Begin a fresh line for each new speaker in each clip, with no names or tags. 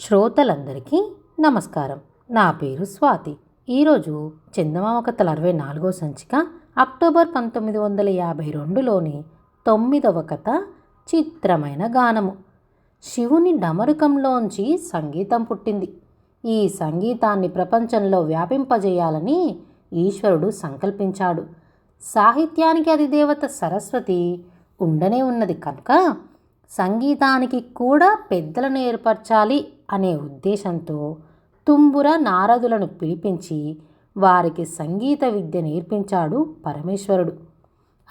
శ్రోతలందరికీ నమస్కారం. నా పేరు స్వాతి. ఈరోజు చందమామ కథల అరవై నాలుగో సంచిక అక్టోబర్ పంతొమ్మిది వందల యాభై రెండులోని తొమ్మిదవ కథ చిత్రమైన గానము. శివుని డమరుకంలోంచి సంగీతం పుట్టింది. ఈ సంగీతాన్ని ప్రపంచంలో వ్యాపింపజేయాలని ఈశ్వరుడు సంకల్పించాడు. సాహిత్యానికి అది దేవత సరస్వతి ఉండనే ఉన్నది కనుక సంగీతానికి కూడా పెద్దలను ఏర్పరచాలి అనే ఉద్దేశంతో తుంబుర నారదులను పిలిపించి వారికి సంగీత విద్య నేర్పించాడు పరమేశ్వరుడు.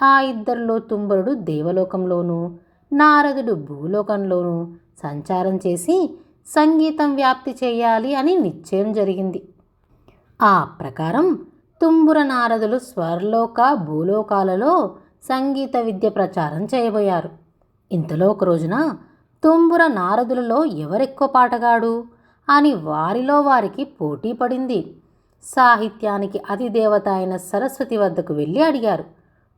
ఆ ఇద్దరిలో తుంబరుడు దేవలోకంలోనూ నారదుడు భూలోకంలోనూ సంచారం చేసి సంగీతం వ్యాప్తి చేయాలి అని నిశ్చయం జరిగింది. ఆ ప్రకారం తుంబుర నారదులు స్వర్లోక భూలోకాలలో సంగీత విద్య ప్రచారం చేయబోయారు. ఇంతలో ఒక రోజున తుంబుర నారదులలో ఎవరెక్కువ పాటగాడు? అని వారిలో వారికి పోటీ పడింది. సాహిత్యానికి అధిదేవత అయిన సరస్వతి వద్దకు వెళ్ళి అడిగారు.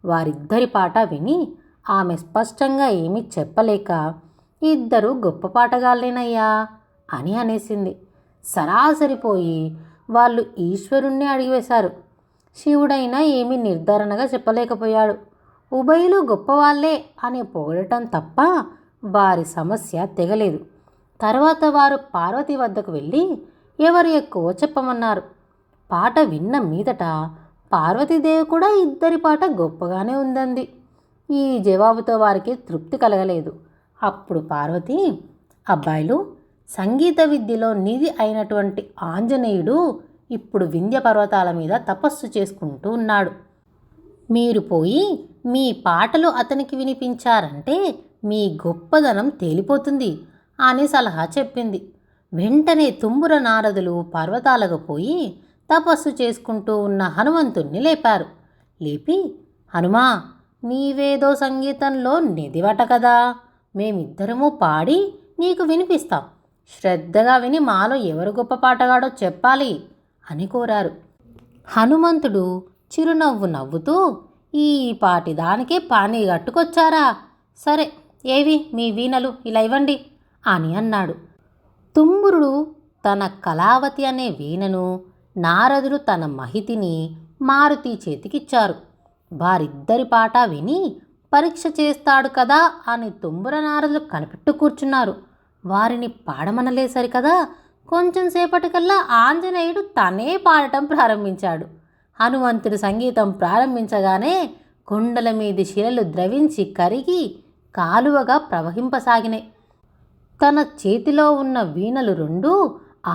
వారిద్దరి పాట విని ఆమె స్పష్టంగా ఏమీ చెప్పలేక ఇద్దరు గొప్ప పాటగాళ్ళేనయ్యా అని అనేసింది. సరాసరిపోయి వాళ్ళు ఈశ్వరుణ్ణి అడిగివేశారు. శివుడైనా ఏమీ నిర్ధారణగా చెప్పలేకపోయాడు. ఉభయులు గొప్పవాళ్ళే అని పొగడటం తప్ప వారి సమస్య తెగలేదు. తర్వాత వారు పార్వతి వద్దకు వెళ్ళి ఎవరు ఎక్కువ చెప్పమన్నారు. పాట విన్న మీదట పార్వతీదేవి కూడా ఇద్దరి పాట గొప్పగానే ఉందంది. ఈ జవాబుతో వారికి తృప్తి కలగలేదు. అప్పుడు పార్వతి అబ్బాయిలు సంగీత విద్యలో నిధి అయినటువంటి ఆంజనేయుడు ఇప్పుడు వింధ్య పర్వతాల మీద తపస్సు చేసుకుంటూ ఉన్నాడు. మీరు పోయి మీ పాటలు అతనికి వినిపించారంటే మీ గొప్పదనం తేలిపోతుంది అని సలహా చెప్పింది. వెంటనే తుమ్ముర నారదులు పర్వతాలకు పోయి తపస్సు చేసుకుంటూ ఉన్న హనుమంతుణ్ణి లేపారు. లేపి హనుమా నీవేదో సంగీతంలో నిధివట కదా. మేమిద్దరము పాడి నీకు వినిపిస్తాం. శ్రద్ధగా విని మాలో ఎవరు గొప్ప పాటగాడో చెప్పాలి అని కోరారు. హనుమంతుడు చిరునవ్వు నవ్వుతూ ఈ పాటి దానికే పానీ కట్టుకొచ్చారా సరే ఏవి? మీ వీణలు ఇలా ఇవ్వండి అని అన్నాడు. తుంబురుడు తన కళావతి అనే వీణను నారదుడు తన మహితిని మారుతి చేతికిచ్చారు. వారిద్దరి పాట విని పరీక్ష చేస్తాడు కదా అని తుంబుర నారదులు కనిపెట్టు కూర్చున్నారు. వారిని పాడమనలేసరి కదా కొంచెం సేపటికల్లా ఆంజనేయుడు తనే పాడటం ప్రారంభించాడు. హనుమంతుడు సంగీతం ప్రారంభించగానే కొండల మీది శిలలు ద్రవించి కరిగి కాలువగా ప్రవహింపసాగినాయి తన చేతిలో ఉన్న వీణలు రెండు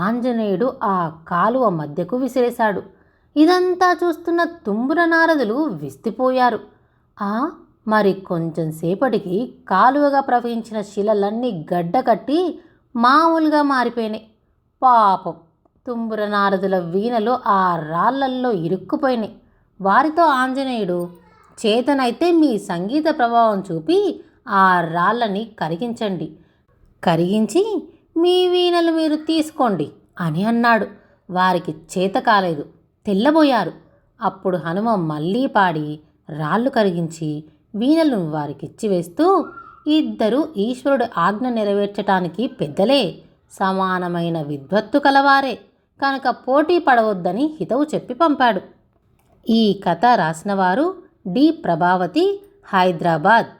ఆంజనేయుడు ఆ కాలువ మధ్యకు విసిరేశాడు. ఇదంతా చూస్తున్న తుంబుర నారదులు విస్తిపోయారు. ఆ మరి కొంచెం సేపటికి కాలువగా ప్రవహించిన శిలలన్నీ గడ్డకట్టి మామూలుగా మారిపోయినాయి పాపం తుంబుర నారదుల వీణలు ఆ రాళ్ళల్లో ఇరుక్కుపోయినాయి వారితో ఆంజనేయుడు చేతనైతే మీ సంగీత ప్రభావం చూపి ఆ రాళ్ళని కరిగించండి. కరిగించి మీ వీణలు మీరు తీసుకోండి అని అన్నాడు. వారికి చేత కాలేదు. తెల్లబోయారు. అప్పుడు హనుమ మళ్ళీ పాడి రాళ్ళు కరిగించి వీణలను వారికిచ్చి వేస్తూ ఇద్దరు ఈశ్వరుడు ఆజ్ఞ నెరవేర్చటానికి పెద్దలే. సమానమైన విద్వత్తు కలవారే. కనుక పోటీ పడవద్దని హితవు చెప్పి పంపాడు. ఈ కథ రాసినవారు డి. ప్రభావతి హైదరాబాద్.